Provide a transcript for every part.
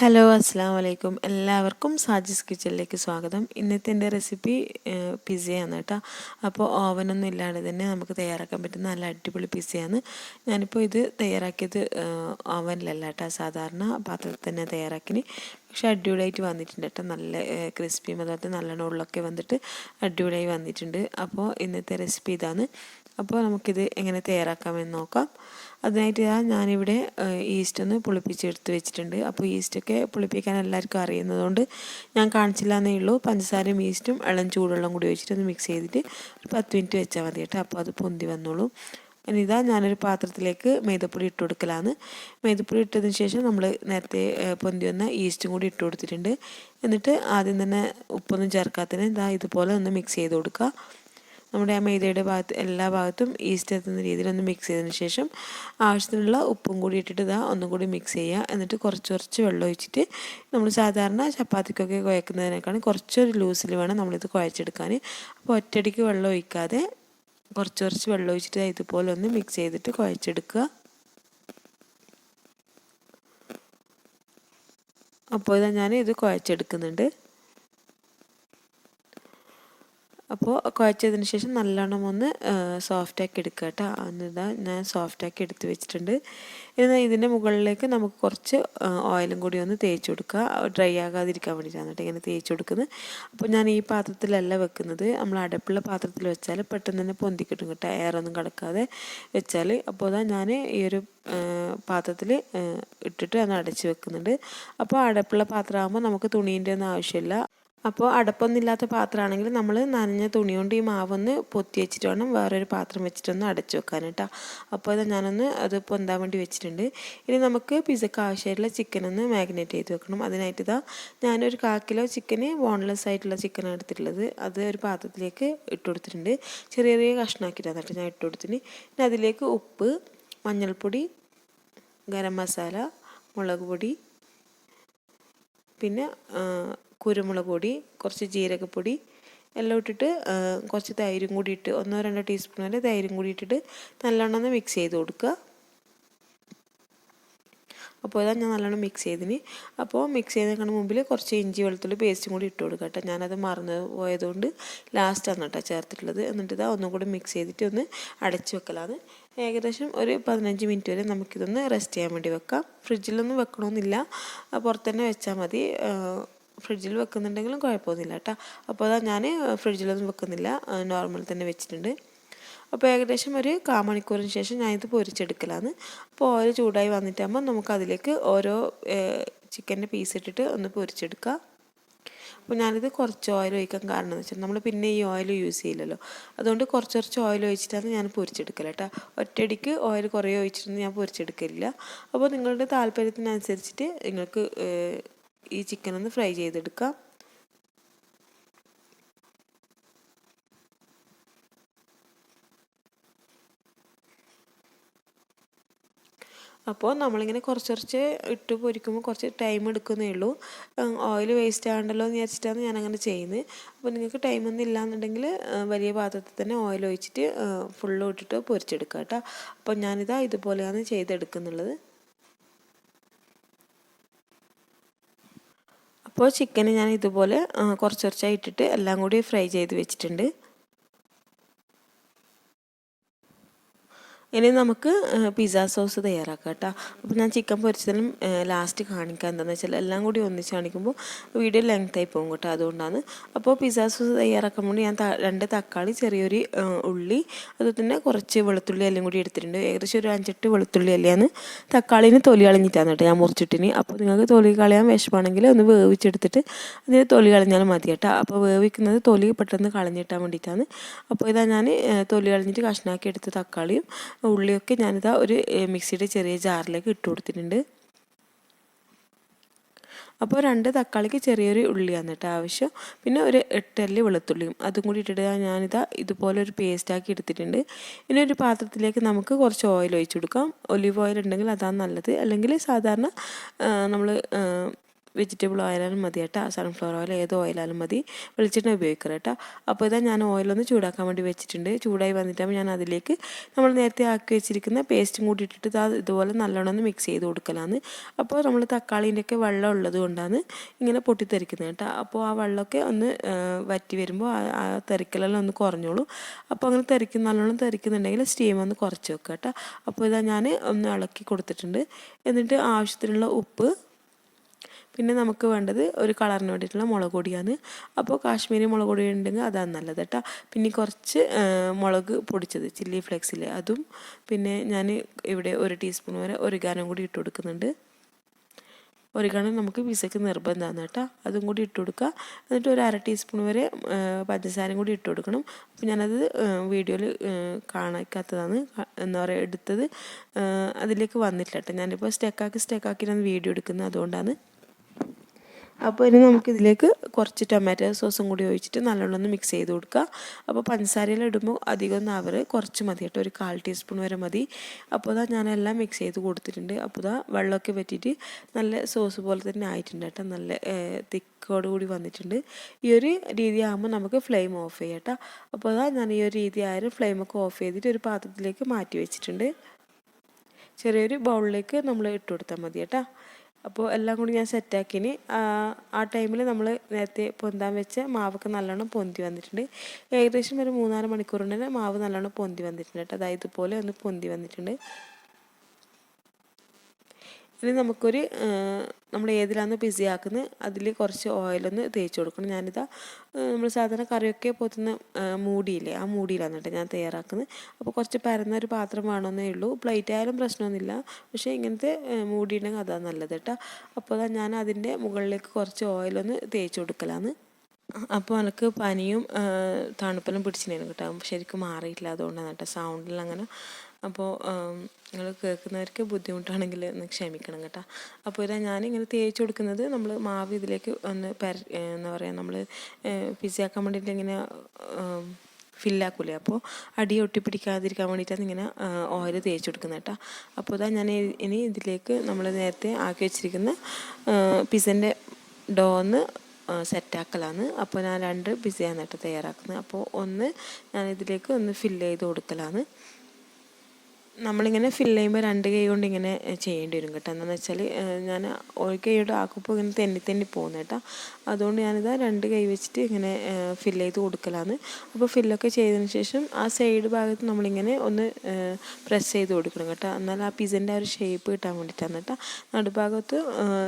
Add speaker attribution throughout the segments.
Speaker 1: Hello അസ്സാം വലൈക്കും എല്ലാവർക്കും സാജിസ് കിച്ചണിലേക്ക് സ്വാഗതം. ഇന്നത്തെ എന്റെ റെസിപ്പി പിസയാണ് കേട്ടോ. അപ്പോൾ ഓവനൊന്നും ഇല്ലാതെ തന്നെ നമുക്ക് തയ്യാറാക്കാൻ പറ്റുന്ന നല്ല അടിപൊളി പിസയാണ് ഞാനിപ്പോൾ ഇത് തയ്യാറാക്കിയത് ഓവനിലല്ല കേട്ടോ. സാധാരണ പാത്രത്തിൽ തന്നെ തയ്യാറാക്കിന്. പക്ഷെ അടിപൊളിയായിട്ട് വന്നിട്ടുണ്ട് കേട്ടോ. നല്ല ക്രിസ്പിയും അതുപോലെ നല്ലോണം ഉള്ളൊക്കെ വന്നിട്ട് അടിപൊളിയായി വന്നിട്ടുണ്ട്. അപ്പോൾ ഇന്നത്തെ റെസിപ്പി ഇതാണ്. അപ്പോൾ നമുക്കിത് എങ്ങനെ തയ്യാറാക്കാമെന്ന് നോക്കാം. അതിനായിട്ട് ഞാനിവിടെ ഈസ്റ്റ് ഒന്ന് പുളിപ്പിച്ചെടുത്ത് വെച്ചിട്ടുണ്ട്. അപ്പോൾ ഈസ്റ്റൊക്കെ പുളിപ്പിക്കാൻ എല്ലാവർക്കും അറിയുന്നതുകൊണ്ട് ഞാൻ കാണിച്ചില്ല എന്നേ ഉള്ളൂ. പഞ്ചസാരയും ഈസ്റ്റും ഇളം ചൂടുവെള്ളം കൂടി വെച്ചിട്ട് ഒന്ന് മിക്സ് ചെയ്തിട്ട് ഒരു പത്ത് മിനിറ്റ് വെച്ചാൽ മതി കേട്ടോ. അപ്പോൾ അത് പൊന്തി വന്നോളൂ. ഇനി ഇതാ ഞാനൊരു പാത്രത്തിലേക്ക് മൈദപ്പൊടി ഇട്ട് കൊടുക്കലാണ്. മൈദപ്പൊടി ഇട്ടതിന് ശേഷം നമ്മൾ നേരത്തെ പൊന്തി വന്ന ഈസ്റ്റും കൂടി ഇട്ട് കൊടുത്തിട്ടുണ്ട്. എന്നിട്ട് ആദ്യം തന്നെ ഉപ്പൊന്നും ചേർക്കാത്തതിന് ഇതാ ഇതുപോലെ ഒന്ന് മിക്സ് ചെയ്ത് കൊടുക്കുക. നമ്മുടെ ആ മൈദയുടെ ഭാഗത്ത് എല്ലാ ഭാഗത്തും ഈസ്റ്റ് എത്തുന്ന രീതിയിൽ ഒന്ന് മിക്സ് ചെയ്തതിന് ശേഷം ആവശ്യത്തിനുള്ള ഉപ്പും കൂടി ഇട്ടിട്ട് ഇതാ ഒന്നും കൂടി മിക്സ് ചെയ്യുക. എന്നിട്ട് കുറച്ച് കുറച്ച് വെള്ളം ഒഴിച്ചിട്ട് നമ്മൾ സാധാരണ ചപ്പാത്തിക്കൊക്കെ കുഴക്കുന്നതിനേക്കാളും കുറച്ചൊരു ലൂസിൽ വേണം നമ്മളിത് കുഴച്ചെടുക്കാൻ. അപ്പോൾ ഒറ്റയടിക്ക് വെള്ളം ഒഴിക്കാതെ കുറച്ച് കുറച്ച് വെള്ളം ഒഴിച്ചിട്ട് ഇതുപോലെ ഒന്ന് മിക്സ് ചെയ്തിട്ട് കുഴച്ചെടുക്കുക. അപ്പോൾ ഇതാ ഞാൻ ഇത് കുഴച്ചെടുക്കുന്നുണ്ട്. അപ്പോൾ കുഴച്ചതിന് ശേഷം നല്ലോണം ഒന്ന് സോഫ്റ്റാക്കി എടുക്കുക കേട്ടോ എന്നിതാ ഞാൻ സോഫ്റ്റാക്കി എടുത്ത് വെച്ചിട്ടുണ്ട്. എന്നാൽ ഇതിന്റെ മുകളിലേക്ക് നമുക്ക് കുറച്ച് ഓയിലും കൂടി ഒന്ന് തേച്ച് കൊടുക്കുക ഡ്രൈ ആകാതിരിക്കാൻ വേണ്ടിയിട്ടാണ് ഇങ്ങനെ തേച്ച് കൊടുക്കുന്നത്. അപ്പോൾ ഞാൻ ഈ പാത്രത്തിലല്ല വെക്കുന്നത്. നമ്മൾ അടപ്പുള്ള പാത്രത്തിൽ വെച്ചാൽ പെട്ടെന്ന് തന്നെ പൊന്തി കിട്ടും. കേട്ടോ എയറൊന്നും കിടക്കാതെ വെച്ചാൽ അപ്പോൾ അതാ ഞാൻ ഈ ഒരു പാത്രത്തിൽ ഇട്ടിട്ട് അത് അടച്ച് വെക്കുന്നുണ്ട്. അപ്പോൾ അടപ്പുള്ള പാത്രമാകുമ്പോൾ നമുക്ക് തുണീന്റെ ഒന്നും ആവശ്യമില്ല. അപ്പോൾ അടപ്പൊന്നുമില്ലാത്ത പാത്രമാണെങ്കിൽ നമ്മൾ നനഞ്ഞ തുണി കൊണ്ട് ഈ മാവൊന്ന് പൊത്തി വെച്ചിട്ട് വേണം വേറൊരു പാത്രം വെച്ചിട്ടൊന്ന് അടച്ചു വെക്കാൻ കേട്ടോ. അപ്പോൾ അത് ഞാനൊന്ന് അത് പൊന്താൻ വേണ്ടി വെച്ചിട്ടുണ്ട്. ഇനി നമുക്ക് പിസക്ക് ആവശ്യമായിട്ടുള്ള ചിക്കൻ ഒന്ന് മാഗ്നേറ്റ് ചെയ്ത് വെക്കണം. അതിനായിട്ട് ഇതാ ഞാനൊരു കാ കിലോ ചിക്കന് ബോൺലെസ് ആയിട്ടുള്ള ചിക്കൻ എടുത്തിട്ടുള്ളത്. അത് ഒരു പാത്രത്തിലേക്ക് ഇട്ട് കൊടുത്തിട്ടുണ്ട്. ചെറിയ ചെറിയ കഷ്ണാക്കിയിട്ടാണ് കേട്ടോ ഞാൻ ഇട്ട് കൊടുത്തിന്. പിന്നെ അതിലേക്ക് ഉപ്പ് മഞ്ഞൾപ്പൊടി ഗരം മസാല മുളക് പൊടി പിന്നെ കുരുമുളക് പൊടി കുറച്ച് ജീരകപ്പൊടി എല്ലാം ഇട്ടിട്ട് കുറച്ച് തൈരും കൂടി ഇട്ട് ഒന്നോ രണ്ടോ ടീസ്പൂൺ വരെ തൈരും കൂടി ഇട്ടിട്ട് നല്ലോണം മിക്സ് ചെയ്ത് കൊടുക്കുക അപ്പോൾ ഇതാ ഞാൻ നല്ലോണം മിക്സ് ചെയ്തിന്. അപ്പോൾ മിക്സ് ചെയ്തേക്കണ മുമ്പിൽ കുറച്ച് ഇഞ്ചി വെളുത്തുള്ളി പേസ്റ്റും കൂടി ഇട്ട് കൊടുക്കുക കേട്ടോ. ഞാനത് മറന്നു പോയതുകൊണ്ട് ലാസ്റ്റാണ് കേട്ടോ ചേർത്തിട്ടുള്ളത്. എന്നിട്ട് ഇതാ ഒന്നും കൂടി മിക്സ് ചെയ്തിട്ട് ഒന്ന് അടച്ചു വെക്കലാണ്. ഏകദേശം ഒരു പതിനഞ്ച് മിനിറ്റ് വരെ നമുക്കിതൊന്ന് റെസ്റ്റ് ചെയ്യാൻ വേണ്ടി വെക്കാം. ഫ്രിഡ്ജിലൊന്നും വെക്കണമെന്നില്ല പുറത്തുതന്നെ വെച്ചാൽ മതി. ഫ്രിഡ്ജിൽ വെക്കുന്നുണ്ടെങ്കിലും കുഴപ്പമൊന്നുമില്ല കേട്ടോ. അപ്പോൾ അതാ ഞാൻ ഫ്രിഡ്ജിലൊന്നും വെക്കുന്നില്ല. നോർമൽ തന്നെ വെച്ചിട്ടുണ്ട്. അപ്പോൾ ഏകദേശം ഒരു കാമണിക്കൂറിന് ശേഷം ഞാനിത് പൊരിച്ചെടുക്കലാണ് അപ്പോൾ ഓരോ ചൂടായി വന്നിട്ടാകുമ്പോൾ നമുക്കതിലേക്ക് ഓരോ ചിക്കന്റെ പീസ് ഇട്ടിട്ട് ഒന്ന് പൊരിച്ചെടുക്കുക അപ്പോൾ ഞാനിത് കുറച്ച് ഓയിൽ ഒഴിക്കാൻ കാരണം എന്ന് വെച്ചാൽ നമ്മൾ പിന്നെ ഈ ഓയിൽ യൂസ് ചെയ്യില്ലല്ലോ. അതുകൊണ്ട് കുറച്ച് കുറച്ച് ഓയിൽ ഒഴിച്ചിട്ടാണ് ഞാൻ പൊരിച്ചെടുക്കൽ കേട്ടോ. ഒറ്റയടിക്ക് ഓയിൽ കുറേ ഒഴിച്ചിട്ടൊന്നും ഞാൻ പൊരിച്ചെടുക്കലില്ല. അപ്പോൾ നിങ്ങളുടെ താല്പര്യത്തിനനുസരിച്ചിട്ട് നിങ്ങൾക്ക് ഈ ചിക്കൻ ഒന്ന് ഫ്രൈ ചെയ്തെടുക്കാം. അപ്പോൾ നമ്മളിങ്ങനെ കുറച്ച് കുറച്ച് ഇട്ട് പൊരിക്കുമ്പോൾ കുറച്ച് ടൈം എടുക്കുന്നേ ഉള്ളൂ ഓയിൽ വേസ്റ്റ് ആകണ്ടല്ലോ എന്ന് വിചാരിച്ചിട്ടാണ് ഞാൻ അങ്ങനെ ചെയ്യുന്നത് അപ്പോൾ നിങ്ങൾക്ക് ടൈമൊന്നും ഇല്ലാന്നുണ്ടെങ്കിൽ വലിയ പാത്രത്തിൽ തന്നെ ഓയിൽ ഒഴിച്ചിട്ട് ഫുള്ള് ഇട്ടിട്ട് പൊരിച്ചെടുക്കാം കേട്ടോ. അപ്പോൾ ഞാനിതാ ഇതുപോലെയാണ് ചെയ്തെടുക്കുന്നുള്ളത്. അപ്പോൾ ചിക്കൻ ഞാൻ ഇതുപോലെ കുറച്ച് കുറച്ചായി ഇട്ടിട്ട് എല്ലാം കൂടി ഫ്രൈ ചെയ്ത് വെച്ചിട്ടുണ്ട്. ഇനി നമുക്ക് പിസ്സ സോസ് തയ്യാറാക്കാം കേട്ടോ. അപ്പോൾ ഞാൻ ചിക്കൻ പൊരിച്ചതിലും ലാസ്റ്റ് കാണിക്കാം എന്താണെന്ന് വെച്ചാൽ എല്ലാം കൂടി ഒന്നിച്ച് കാണിക്കുമ്പോൾ വീഡിയോ ലെങ്ത്തായി പോകും കേട്ടോ അതുകൊണ്ടാണ്. അപ്പോൾ പിസ്സ സോസ് തയ്യാറാക്കാൻ വേണ്ടി ഞാൻ രണ്ട് തക്കാളി ചെറിയൊരു ഉള്ളി അതുപോലെ തന്നെ കുറച്ച് വെളുത്തുള്ളി എല്ലാം കൂടി എടുത്തിട്ടുണ്ട്. ഏകദേശം ഒരു അഞ്ചെട്ട് വെളുത്തുള്ളി അല്ലയാണ് തക്കാളിന് തൊലി കളഞ്ഞിട്ടാണ് കേട്ടോ ഞാൻ മുറിച്ചിട്ടിന്. അപ്പോൾ നിങ്ങൾക്ക് തൊലി കളയാൻ വിഷമാണെങ്കിൽ ഒന്ന് വേവിച്ചെടുത്തിട്ട് അതിന് തൊലി കളഞ്ഞാൽ മതി കേട്ടോ. അപ്പോൾ വേവിക്കുന്നത് തൊലി പെട്ടെന്ന് കളഞ്ഞിട്ടാൻ വേണ്ടിയിട്ടാണ്. അപ്പോൾ ഇതാ ഞാൻ തൊലി കളഞ്ഞിട്ട് കഷ്ണാക്കി എടുത്ത് തക്കാളിയും ഉള്ളിയൊക്കെ ഞാനിതാ ഒരു മിക്സിയുടെ ചെറിയ ജാറിലേക്ക് ഇട്ട് കൊടുത്തിട്ടുണ്ട്. അപ്പോൾ രണ്ട് തക്കാളിക്ക് ചെറിയൊരു ഉള്ളിയാണ് കേട്ടോ ആവശ്യം. പിന്നെ ഒരു എട്ടല്ലി വെളുത്തുള്ളിയും. അതും കൂടി ഇട്ടിട്ട് ഞാനിതാ ഇതുപോലെ ഒരു പേസ്റ്റാക്കി എടുത്തിട്ടുണ്ട്. ഇനി ഒരു പാത്രത്തിലേക്ക് നമുക്ക് കുറച്ച് ഓയിൽ ഒഴിച്ചു കൊടുക്കാം. ഒലിവ് ഓയിൽ ഉണ്ടെങ്കിൽ അതാണ് നല്ലത്. അല്ലെങ്കിൽ സാധാരണ നമ്മൾ വെജിറ്റബിൾ ഓയിലാലും മതി കേട്ടോ. സൺഫ്ലവർ ഓയിൽ ഏത് ഓയിലാലും മതി. വെളിച്ചെണ്ണ ഉപയോഗിക്കുക കേട്ടോ. അപ്പോൾ ഇതാ ഞാൻ ഓയിലൊന്ന് ചൂടാക്കാൻ വേണ്ടി വെച്ചിട്ടുണ്ട്. ചൂടായി വന്നിട്ടാകുമ്പോൾ ഞാൻ അതിലേക്ക് നമ്മൾ നേരത്തെ ആക്കി വെച്ചിരിക്കുന്ന പേസ്റ്റും കൂടി ഇട്ടിട്ട് ഇതാ ഇതുപോലെ നല്ലോണം ഒന്ന് മിക്സ് ചെയ്ത് കൊടുക്കലാണ്. അപ്പോൾ നമ്മൾ തക്കാളീന്റെ ഒക്കെ വെള്ളം ഉള്ളത് കൊണ്ടാണ് ഇങ്ങനെ പൊട്ടിത്തെറിക്കുന്നത് കേട്ടോ. അപ്പോൾ ആ വെള്ളമൊക്കെ ഒന്ന് വറ്റി വരുമ്പോൾ ആ- തെറിക്കലെല്ലാം ഒന്ന് കുറഞ്ഞോളൂ. അപ്പോൾ അങ്ങനെ തെറിക്കുന്ന നല്ലോണം തെറിക്കുന്നുണ്ടെങ്കിൽ സ്റ്റീം ഒന്ന് കുറച്ച് വെക്കുക കേട്ടോ. അപ്പോൾ ഇതാ ഞാൻ ഒന്ന് ഇളക്കി കൊടുത്തിട്ടുണ്ട്. എന്നിട്ട് ആവശ്യത്തിനുള്ള ഉപ്പ് പിന്നെ നമുക്ക് വേണ്ടത് ഒരു കളറിന് വേണ്ടിയിട്ടുള്ള മുളക് പൊടിയാണ്. അപ്പോൾ കാശ്മീരി മുളക് പൊടി ഉണ്ടെങ്കിൽ അതാണ് നല്ലത് കേട്ടോ. പിന്നെ കുറച്ച് മുളക് പൊടിച്ചത് ചില്ലി ഫ്ലേക്സിൽ അതും. പിന്നെ ഞാൻ ഇവിടെ ഒരു ടീസ്പൂൺ വരെ ഒരു ഗാനം കൂടി ഇട്ട് കൊടുക്കുന്നുണ്ട്. ഒരു ഗാനം നമുക്ക് പിസയ്ക്ക് നിർബന്ധമാണ് കേട്ടോ. അതും കൂടി ഇട്ട് കൊടുക്കുക. എന്നിട്ട് ഒരു അര ടീസ്പൂൺ വരെ പഞ്ചസാരയും കൂടി ഇട്ട് കൊടുക്കണം. അപ്പോൾ ഞാനത് വീഡിയോയിൽ കാണിക്കാത്തതാണ്. എന്താ പറയുക എടുത്തത് അതിലേക്ക് വന്നിട്ടില്ല കേട്ടോ. ഞാനിപ്പോൾ സ്റ്റെക്കാക്കി ഞാൻ വീഡിയോ എടുക്കുന്നത്. അതുകൊണ്ടാണ് അപ്പോൾ ഇനി നമുക്കിതിലേക്ക് കുറച്ച് ടൊമാറ്റോ സോസും കൂടി ഒഴിച്ചിട്ട് നല്ലോണം ഒന്ന് മിക്സ് ചെയ്ത് കൊടുക്കുക. അപ്പോൾ പഞ്ചസാരയിൽ ഇടുമ്പോൾ അധികം ഒന്നും കുറച്ച് മതി കേട്ടോ. ഒരു കാൽ ടീസ്പൂൺ വരെ മതി. അപ്പോൾ ഇതാ ഞാനെല്ലാം മിക്സ് ചെയ്ത് കൊടുത്തിട്ടുണ്ട്. അപ്പോൾ ഇതാ വെള്ളമൊക്കെ പറ്റിയിട്ട് നല്ല സോസ് പോലെ തന്നെ ആയിട്ടുണ്ട് കേട്ടോ. നല്ല തിക്കോട് കൂടി വന്നിട്ടുണ്ട്. ഈ ഒരു രീതി ആകുമ്പോൾ നമുക്ക് ഫ്ലെയിം ഓഫ് ചെയ്യാം കേട്ടോ. അപ്പോൾ അതാ ഞാൻ ഈ ഒരു രീതി ആയാലും ഫ്ലെയിമൊക്കെ ഓഫ് ചെയ്തിട്ട് ഒരു പാത്രത്തിലേക്ക് മാറ്റി വെച്ചിട്ടുണ്ട്. ചെറിയൊരു ബൗളിലേക്ക് നമ്മൾ ഇട്ട് കൊടുത്താൽ മതി കേട്ടോ. അപ്പോൾ എല്ലാം കൂടി ഞാൻ സെറ്റാക്കിന് ആ ടൈമിൽ നമ്മൾ നേരത്തെ പൊന്താൻ വെച്ച മാവൊക്കെ നല്ലോണം പൊന്തി വന്നിട്ടുണ്ട്. ഏകദേശം ഒരു മൂന്നാൽ തന്നെ മാവ് നല്ലോണം പൊന്തി വന്നിട്ടുണ്ട് കേട്ടോ. അതായത് ഇതുപോലെ ഒന്ന് പൊന്തി വന്നിട്ടുണ്ട്. ഇനി നമുക്കൊരു നമ്മൾ ഏതിലാണ് ബിസി ആക്കുന്നത് അതിൽ കുറച്ച് ഓയിലൊന്ന് തേച്ച് കൊടുക്കണം. ഞാനിതാ നമ്മൾ സാധാരണ കറിയൊക്കെ പോത്തുന്ന മൂടിയില്ലേ ആ മൂടിയിലാണ് കേട്ടോ ഞാൻ തയ്യാറാക്കുന്നത് അപ്പോൾ കുറച്ച് പരന്ന ഒരു പാത്രം വേണമെന്നേ ഉള്ളൂ. പ്ലേറ്റ് ആയാലും പ്രശ്നമൊന്നുമില്ല. പക്ഷേ ഇങ്ങനത്തെ മൂടിയുണ്ടെങ്കിൽ അതാണ് നല്ലത് കേട്ടോ. അപ്പോൾ ഞാൻ അതിന്റെ മുകളിലേക്ക് കുറച്ച് ഓയിലൊന്ന് തേച്ച് കൊടുക്കലാണ്. അപ്പോൾ എനിക്ക് പനിയും തണുപ്പലും പിടിച്ചിരുന്നു കേട്ടോ. ശരിക്കും മാറിയിട്ടില്ല അതുകൊണ്ടാണ് കേട്ടോ. സൗണ്ടിൽ അങ്ങനെ അപ്പോൾ നിങ്ങൾ കേൾക്കുന്നവർക്ക് ബുദ്ധിമുട്ടാണെങ്കിൽ ഒന്ന് ക്ഷമിക്കണം കേട്ടോ. അപ്പോൾ ഇതാ ഞാനിങ്ങനെ തേച്ച് കൊടുക്കുന്നത് നമ്മൾ മാവ് ഇതിലേക്ക് ഒന്ന് പര എന്താ പറയുക നമ്മൾ പിസയാക്കാൻ വേണ്ടിയിട്ട് ഇങ്ങനെ ഫില്ലാക്കൂലേ? അപ്പോൾ അടി ഒട്ടിപ്പിടിക്കാതിരിക്കാൻ വേണ്ടിയിട്ടാണ് ഇങ്ങനെ ഓയിൽ തേച്ച് കൊടുക്കുന്നത് കേട്ടോ. അപ്പോൾ ഇതാ ഞാൻ ഇനി ഇതിലേക്ക് നമ്മൾ നേരത്തെ ആക്കി വെച്ചിരിക്കുന്ന പിസന്റെ ഡോന്ന് സെറ്റാക്കലാണ്. അപ്പോൾ ഞാൻ രണ്ട് പിസയാണ് കേട്ടോ തയ്യാറാക്കുന്നത്. അപ്പോൾ ഒന്ന് ഞാൻ ഇതിലേക്ക് ഒന്ന് ഫില്ല് ചെയ്ത് കൊടുക്കലാണ്. നമ്മളിങ്ങനെ ഫിൽ ചെയ്യുമ്പോൾ രണ്ട് കൈ കൊണ്ട് ഇങ്ങനെ ചെയ്യേണ്ടി വരും കേട്ടോ. എന്താണെന്ന് വെച്ചാൽ ഞാൻ ഒരു കൈ കൊണ്ട് ആക്കുമ്പോൾ ഇങ്ങനെ തെന്നി തെന്നി പോകുന്നു കേട്ടോ. അതുകൊണ്ട് ഞാനിതാ രണ്ട് കൈ വെച്ചിട്ട് ഇങ്ങനെ ഫിൽ ചെയ്ത് കൊടുക്കലാണ് അപ്പോൾ ഫില്ലൊക്കെ ചെയ്തതിന് ശേഷം ആ സൈഡ് ഭാഗത്ത് നമ്മളിങ്ങനെ ഒന്ന് പ്രസ് ചെയ്ത് കൊടുക്കണം കേട്ടോ. എന്നാൽ ആ പിസന്റെ ആ ഒരു ഷേപ്പ് കിട്ടാൻ വേണ്ടിയിട്ടാണ് കേട്ടോ. നടുഭാഗത്ത്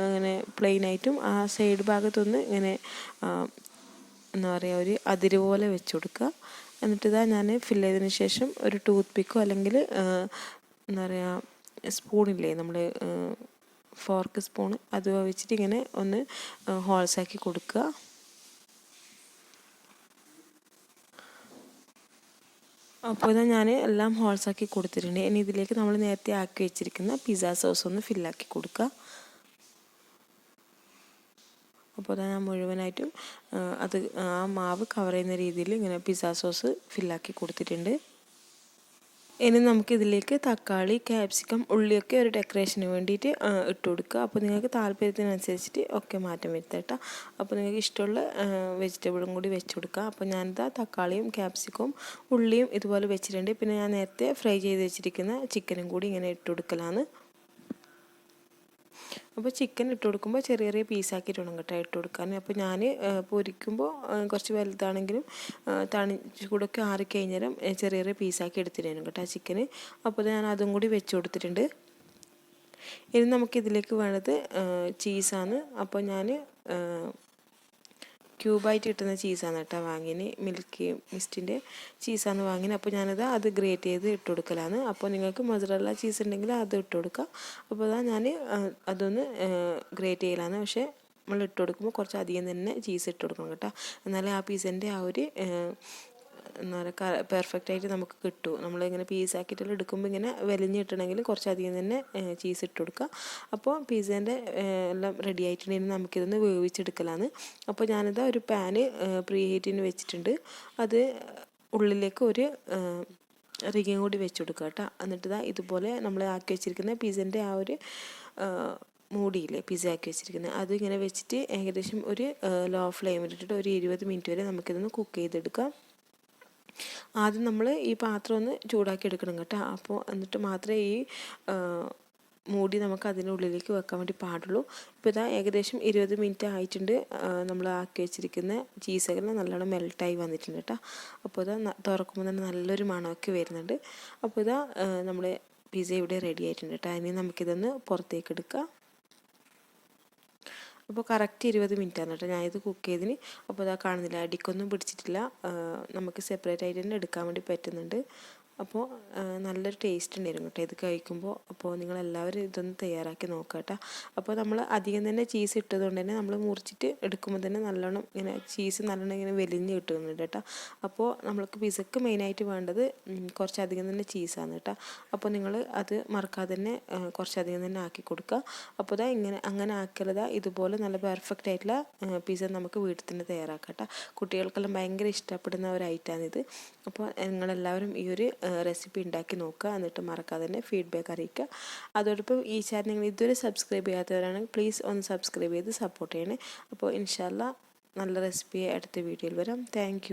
Speaker 1: ഇങ്ങനെ പ്ലെയിൻ ആയിട്ടും ആ സൈഡ് ഭാഗത്തൊന്ന് ഇങ്ങനെ എന്താ പറയുക ഒരു അതിര് പോലെ വെച്ച് കൊടുക്കുക. എന്നിട്ട് ഇതാ ഞാൻ ഫിൽ ചെയ്തതിന് ശേഷം ഒരു ടൂത്ത് പിക്കോ അല്ലെങ്കിൽ എന്താ പറയുക സ്പൂണില്ലേ നമ്മൾ ഫോർക്ക് സ്പൂൺ അത് വെച്ചിട്ട് ഇങ്ങനെ ഒന്ന് ഹോൾസ് ആക്കി കൊടുക്കുക. അപ്പോൾ ഇതാ ഞാൻ എല്ലാം ഹോൾസ് ആക്കി കൊടുത്തിട്ടുണ്ട്. ഇനി ഇതിലേക്ക് നമ്മൾ നേരത്തെ ആക്കി വെച്ചിരിക്കുന്ന പിസ്സ സോസ് ഒന്ന് ഫില്ലാക്കി കൊടുക്കുക. അപ്പോൾ ഞാൻ മുഴുവനായിട്ടും അത് ആ മാവ് കവർ ചെയ്യുന്ന രീതിയിൽ ഇങ്ങനെ പിസ്സ സോസ് ഫില്ലാക്കി കൊടുത്തിട്ടുണ്ട്. ഇനി നമുക്കിതിലേക്ക് തക്കാളി ക്യാപ്സിക്കം ഉള്ളിയൊക്കെ ഒരു ഡെക്കറേഷന് വേണ്ടിയിട്ട് ഇട്ട് കൊടുക്കുക. അപ്പോൾ നിങ്ങൾക്ക് താല്പര്യത്തിനനുസരിച്ചിട്ട് ഒക്കെ മാറ്റം വരുത്താം അപ്പോൾ നിങ്ങൾക്ക് ഇഷ്ടമുള്ള വെജിറ്റബിളും കൂടി വെച്ച് കൊടുക്കുക. അപ്പോൾ ഞാനിതാ തക്കാളിയും ക്യാപ്സിക്കവും ഉള്ളിയും ഇതുപോലെ വെച്ചിട്ടുണ്ട്. പിന്നെ ഞാൻ നേരത്തെ ഫ്രൈ ചെയ്ത് വെച്ചിരിക്കുന്ന ചിക്കനും കൂടി ഇങ്ങനെ ഇട്ട് കൊടുക്കലാണ്. അപ്പോൾ ചിക്കൻ ഇട്ട് കൊടുക്കുമ്പോൾ ചെറിയ ചെറിയ പീസാക്കിയിട്ട് വേണം കേട്ടോ ഇട്ട് കൊടുക്കാൻ. അപ്പോൾ ഞാൻ പൊരിക്കുമ്പോൾ കുറച്ച് വലുതാണെങ്കിലും തണി ചൂടൊക്കെ ആറിക്കഴിഞ്ഞാലും കഴിഞ്ഞാലും ചെറിയ ചെറിയ പീസാക്കി എടുത്തിരുന്നു കേട്ടോ ആ ചിക്കന് അപ്പോൾ ഞാൻ അതും കൂടി വെച്ച് കൊടുത്തിട്ടുണ്ട്. ഇനി നമുക്കിതിലേക്ക് വേണ്ടത് ചീസാണ് അപ്പോൾ ഞാൻ ക്യൂബായിട്ട് കിട്ടുന്ന ചീസാണ് കേട്ടോ വാങ്ങിന്. മിൽക്കി മിസ്റ്റിന്റെ ചീസാണ് വാങ്ങിന്. അപ്പോൾ ഞാനത് അത് ഗ്രേറ്റ് ചെയ്ത് ഇട്ട് കൊടുക്കലാണ്. അപ്പോൾ നിങ്ങൾക്ക് മൊസറല്ല ചീസ് ഉണ്ടെങ്കിൽ അത് ഇട്ട് കൊടുക്കുക അപ്പോൾ അതാ ഞാൻ അതൊന്ന് ഗ്രേറ്റ് ചെയ്യലാണ്. പക്ഷേ നമ്മൾ ഇട്ട് കൊടുക്കുമ്പോൾ കുറച്ച് അധികം തന്നെ ചീസ് ഇട്ട് കൊടുക്കണം കേട്ടോ. എന്നാലേ ആ പീസിന്റെ ആ ഒരു എന്താ പറയുക പെർഫെക്റ്റ് ആയിട്ട് നമുക്ക് കിട്ടും. നമ്മളിങ്ങനെ പീസ് ആക്കിയിട്ടുള്ള എടുക്കുമ്പോൾ ഇങ്ങനെ വലിഞ്ഞിട്ടണമെങ്കിൽ കുറച്ചധികം തന്നെ ചീസ് ഇട്ട് കൊടുക്കുക. അപ്പോൾ പീസേന്റെ എല്ലാം റെഡി ആയിട്ടുണ്ടെങ്കിൽ നമുക്കിതൊന്ന് വേവിച്ചെടുക്കലാണ് അപ്പോൾ ഞാനിത് ഒരു പാന് പ്രീ ഹീറ്റിന് വെച്ചിട്ടുണ്ട്. അത് ഉള്ളിലേക്ക് ഒരു റിങ്ങും കൂടി വെച്ച് കൊടുക്കുക കേട്ടോ. എന്നിട്ട് ഇതാ ഇതുപോലെ നമ്മൾ ആക്കി വെച്ചിരിക്കുന്ന പിസ്സേന്റെ ആ ഒരു മൂടിയില്ലേ പിസ്സ ആക്കി വെച്ചിരിക്കുന്നത് അത് ഇങ്ങനെ വെച്ചിട്ട് ഏകദേശം ഒരു ലോ ഫ്ലെയിമിലിട്ടിട്ട് ഒരു ഇരുപത് മിനിറ്റ് വരെ നമുക്കിതൊന്ന് കുക്ക് ചെയ്തെടുക്കാം. ആദ്യം നമ്മൾ ഈ പാത്രം ഒന്ന് ചൂടാക്കി എടുക്കണം കേട്ടോ. അപ്പോൾ എന്നിട്ട് മാത്രമേ ഈ മൂടി നമുക്ക് അതിനുള്ളിലേക്ക് വെക്കാൻ വേണ്ടി പാടുള്ളൂ. ഇപ്പോൾ ഇതാ ഏകദേശം ഇരുപത് മിനിറ്റ് ആയിട്ടുണ്ട്. നമ്മൾ ആക്കി വെച്ചിരിക്കുന്ന ചീസകൾ നല്ലോണം മെൽട്ടായി വന്നിട്ടുണ്ട് കേട്ടോ. അപ്പോൾ ഇതാ തുറക്കുമ്പോൾ തന്നെ നല്ലൊരു മണമൊക്കെ വരുന്നുണ്ട്. അപ്പോൾ ഇതാ നമ്മൾ പിസ്സ ഇവിടെ റെഡി ആയിട്ടുണ്ട് കേട്ടോ. ഇനി നമുക്കിതൊന്ന് പുറത്തേക്ക് എടുക്കാം. അപ്പോൾ കറക്റ്റ് ഇരുപത് മിനിറ്റാണ് കേട്ടോ. ഞാനിത് കുക്ക് ചെയ്തിന് അപ്പോൾ ഇതാ കാണുന്നില്ല അടിക്കൊന്നും പിടിച്ചിട്ടില്ല. നമുക്ക് സെപ്പറേറ്റ് ആയിട്ട് തന്നെ എടുക്കാൻ വേണ്ടി പറ്റുന്നുണ്ട്. അപ്പോൾ നല്ലൊരു ടേസ്റ്റ് ഉണ്ടായിരുന്നു കേട്ടോ. ഇത് കഴിക്കുമ്പോൾ അപ്പോൾ നിങ്ങളെല്ലാവരും ഇതൊന്ന് തയ്യാറാക്കി നോക്കുക കേട്ടോ. അപ്പോൾ നമ്മൾ അധികം തന്നെ ചീസ് ഇട്ടതുകൊണ്ട് തന്നെ നമ്മൾ മുറിച്ചിട്ട് എടുക്കുമ്പോൾ തന്നെ നല്ലോണം ഇങ്ങനെ ചീസ് നല്ലോണം ഇങ്ങനെ വെലിഞ്ഞ് കിട്ടുന്നുണ്ട് കേട്ടോ. അപ്പോൾ നമ്മൾക്ക് പിസക്ക് മെയിനായിട്ട് വേണ്ടത് കുറച്ചധികം തന്നെ ചീസാണ് കേട്ടോ. അപ്പോൾ നിങ്ങൾ അത് മറക്കാതെ തന്നെ കുറച്ചധികം തന്നെ ആക്കി കൊടുക്കുക. അപ്പോൾ ഇതാ ഇങ്ങനെ അങ്ങനെ ആക്കലതാ ഇതുപോലെ നല്ല പെർഫെക്റ്റ് ആയിട്ടുള്ള പിസ നമുക്ക് വീട്ടിൽ തന്നെ തയ്യാറാക്കാം കേട്ടോ. കുട്ടികൾക്കെല്ലാം ഭയങ്കര ഇഷ്ടപ്പെടുന്ന ഒരു ഐറ്റമാണിത് അപ്പോൾ നിങ്ങളെല്ലാവരും ഈ ഒരു റെസിപ്പി ഉണ്ടാക്കി നോക്കുക. എന്നിട്ട് മറക്കാതെ തന്നെ ഫീഡ്ബാക്ക് അറിയിക്കുക. അതോടൊപ്പം ഈ ചാനൽ നിങ്ങൾ ഇതുവരെ സബ്സ്ക്രൈബ് ചെയ്യാത്തവരാണെങ്കിൽ പ്ലീസ് ഒന്ന് സബ്സ്ക്രൈബ് ചെയ്ത് സപ്പോർട്ട് ചെയ്യണേ. അപ്പോൾ ഇൻഷാല്ല നല്ല റെസിപ്പി അടുത്ത വീഡിയോയിൽ വരാം. താങ്ക്